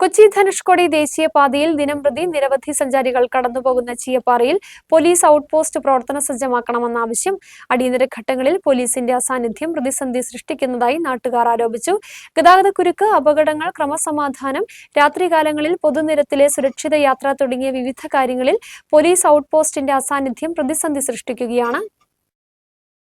കൊച്ചി ധനുഷ്കോടി ദേശീയപാതയിൽ ദിനംപ്രതി നിരവധി സഞ്ചാരികൾ കടന്നുപോകുന്ന ചീയപ്പാറയിൽ പോലീസ് ഔട്ട് പോസ്റ്റ് പ്രവർത്തന സജ്ജമാക്കണമെന്ന ആവശ്യം. അടിയന്തര ഘട്ടങ്ങളിൽ പോലീസിന്റെ അസാന്നിധ്യം പ്രതിസന്ധി സൃഷ്ടിക്കുന്നതായി നാട്ടുകാർ ആരോപിച്ചു. ഗതാഗതക്കുരുക്ക് അപകടങ്ങൾ ക്രമസമാധാനം രാത്രികാലങ്ങളിൽ പൊതുനിരത്തിലെ സുരക്ഷിത യാത്ര തുടങ്ങിയ വിവിധ കാര്യങ്ങളിൽ പോലീസ് ഔട്ട് പോസ്റ്റിന്റെ അസാന്നിധ്യം പ്രതിസന്ധി സൃഷ്ടിക്കുകയാണ്.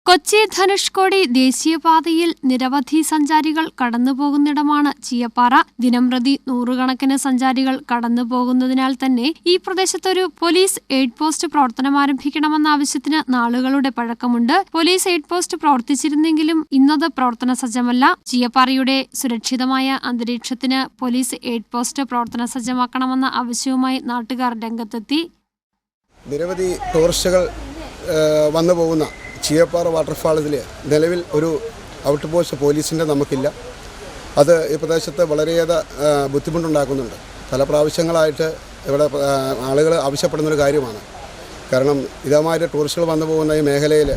കൊച്ചി ധനുഷ്കോടി ദേശീയപാതയിൽ നിരവധി സഞ്ചാരികൾ കടന്നുപോകുന്നിടമാണ് ചീയപ്പാറ. ദിനംപ്രതി നൂറുകണക്കിന് സഞ്ചാരികൾ കടന്നുപോകുന്നതിനാൽ തന്നെ ഈ പ്രദേശത്തൊരു പോലീസ് എയ്ഡ് പോസ്റ്റ് പ്രവർത്തനം ആരംഭിക്കണമെന്ന ആവശ്യത്തിന് നാളുകളുടെ പഴക്കമുണ്ട്. പോലീസ് എയ്ഡ് പോസ്റ്റ് പ്രവർത്തിച്ചിരുന്നെങ്കിലും ഇന്നത് പ്രവർത്തന സജ്ജമല്ല. ചീയപ്പാറയുടെ സുരക്ഷിതമായ അന്തരീക്ഷത്തിന് പോലീസ് എയ്ഡ് പോസ്റ്റ് പ്രവർത്തന സജ്ജമാക്കണമെന്ന ആവശ്യവുമായി നാട്ടുകാർ രംഗത്തെത്തി. നിരവധി ടൂറിസ്റ്റുകൾ വന്നു പോകുന്ന ചീയപ്പാറ വാട്ടർഫാളിൽ നിലവിൽ ഒരു ഔട്ട് പോസ്റ്റ് പോലീസിന്റെ നമുക്കില്ല. അത് ഈ പ്രദേശത്ത് വളരെയേറെ ബുദ്ധിമുട്ടുണ്ടാക്കുന്നുണ്ട്. പല പ്രാവശ്യങ്ങളായിട്ട് ഇവിടെ ആളുകൾ ആവശ്യപ്പെടുന്നൊരു കാര്യമാണ്. കാരണം ഇതേമാതിരി ടൂറിസ്റ്റുകൾ വന്നു പോകുന്ന ഈ മേഖലയിൽ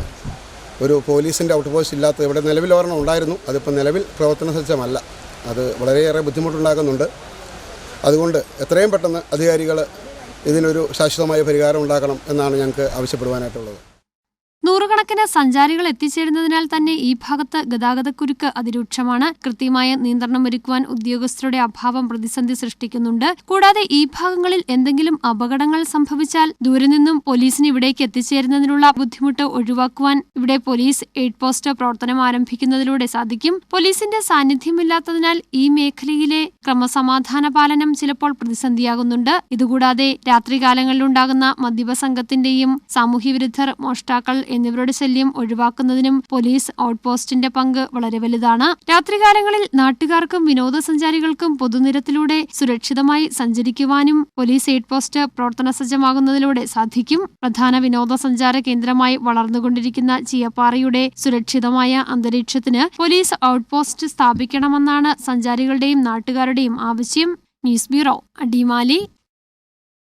ഒരു പോലീസിന്റെ ഔട്ട് പോസ്റ്റ് ഇല്ലാത്ത ഇവിടെ നിലവിൽ ഒരെണ്ണം ഉണ്ടായിരുന്നു. അതിപ്പോൾ നിലവിൽ പ്രവർത്തന സജ്ജമല്ല. അത് വളരെയേറെ ബുദ്ധിമുട്ടുണ്ടാക്കുന്നുണ്ട്. അതുകൊണ്ട് എത്രയും പെട്ടെന്ന് അധികാരികൾ ഇതിനൊരു ശാശ്വതമായ പരിഹാരം ഉണ്ടാക്കണം എന്നാണ് ഞങ്ങൾക്ക് ആവശ്യപ്പെടുവാനായിട്ടുള്ളത്. നൂറുകണക്കിന് സഞ്ചാരികൾ എത്തിച്ചേരുന്നതിനാൽ തന്നെ ഈ ഭാഗത്ത് ഗതാഗതക്കുരുക്ക് അതിരൂക്ഷമാണ്. കൃത്യമായ നിയന്ത്രണം ഒരുക്കുവാൻ ഉദ്യോഗസ്ഥരുടെ അഭാവം പ്രതിസന്ധി സൃഷ്ടിക്കുന്നുണ്ട്. കൂടാതെ ഈ ഭാഗങ്ങളിൽ എന്തെങ്കിലും അപകടങ്ങൾ സംഭവിച്ചാൽ ദൂരെ നിന്നും പോലീസിന് ഇവിടേക്ക് എത്തിച്ചേരുന്നതിനുള്ള ബുദ്ധിമുട്ട് ഒഴിവാക്കുവാൻ ഇവിടെ പോലീസ് എയ്ഡ് പോസ്റ്റ് പ്രവർത്തനം ആരംഭിക്കുന്നതിലൂടെ സാധിക്കും. പോലീസിന്റെ സാന്നിധ്യമില്ലാത്തതിനാൽ ഈ മേഖലയിലെ ക്രമസമാധാന പാലനം ചിലപ്പോൾ പ്രതിസന്ധിയാകുന്നുണ്ട്. ഇതുകൂടാതെ രാത്രികാലങ്ങളിലുണ്ടാകുന്ന മദ്യപ സംഘത്തിന്റെയും സാമൂഹ്യവിരുദ്ധർ മോഷ്ടാക്കൾ എന്നിവരുടെ ശല്യം ഒഴിവാക്കുന്നതിനും പോലീസ് ഔട്ട് പോസ്റ്റിന്റെ പങ്ക് വളരെ വലുതാണ്. രാത്രികാലങ്ങളിൽ നാട്ടുകാർക്കും വിനോദസഞ്ചാരികൾക്കും പൊതുനിരത്തിലൂടെ സുരക്ഷിതമായി സഞ്ചരിക്കുവാനും പോലീസ് എയ്ഡ് പോസ്റ്റ് പ്രവർത്തന സജ്ജമാകുന്നതിലൂടെ സാധിക്കും. പ്രധാന വിനോദസഞ്ചാര കേന്ദ്രമായി വളർന്നുകൊണ്ടിരിക്കുന്ന ചീയപ്പാറയുടെ സുരക്ഷിതമായ അന്തരീക്ഷത്തിന് പോലീസ് ഔട്ട് പോസ്റ്റ് സ്ഥാപിക്കണമെന്നാണ് സഞ്ചാരികളുടെയും നാട്ടുകാരുടെയും ആവശ്യം. News bureau Adimali.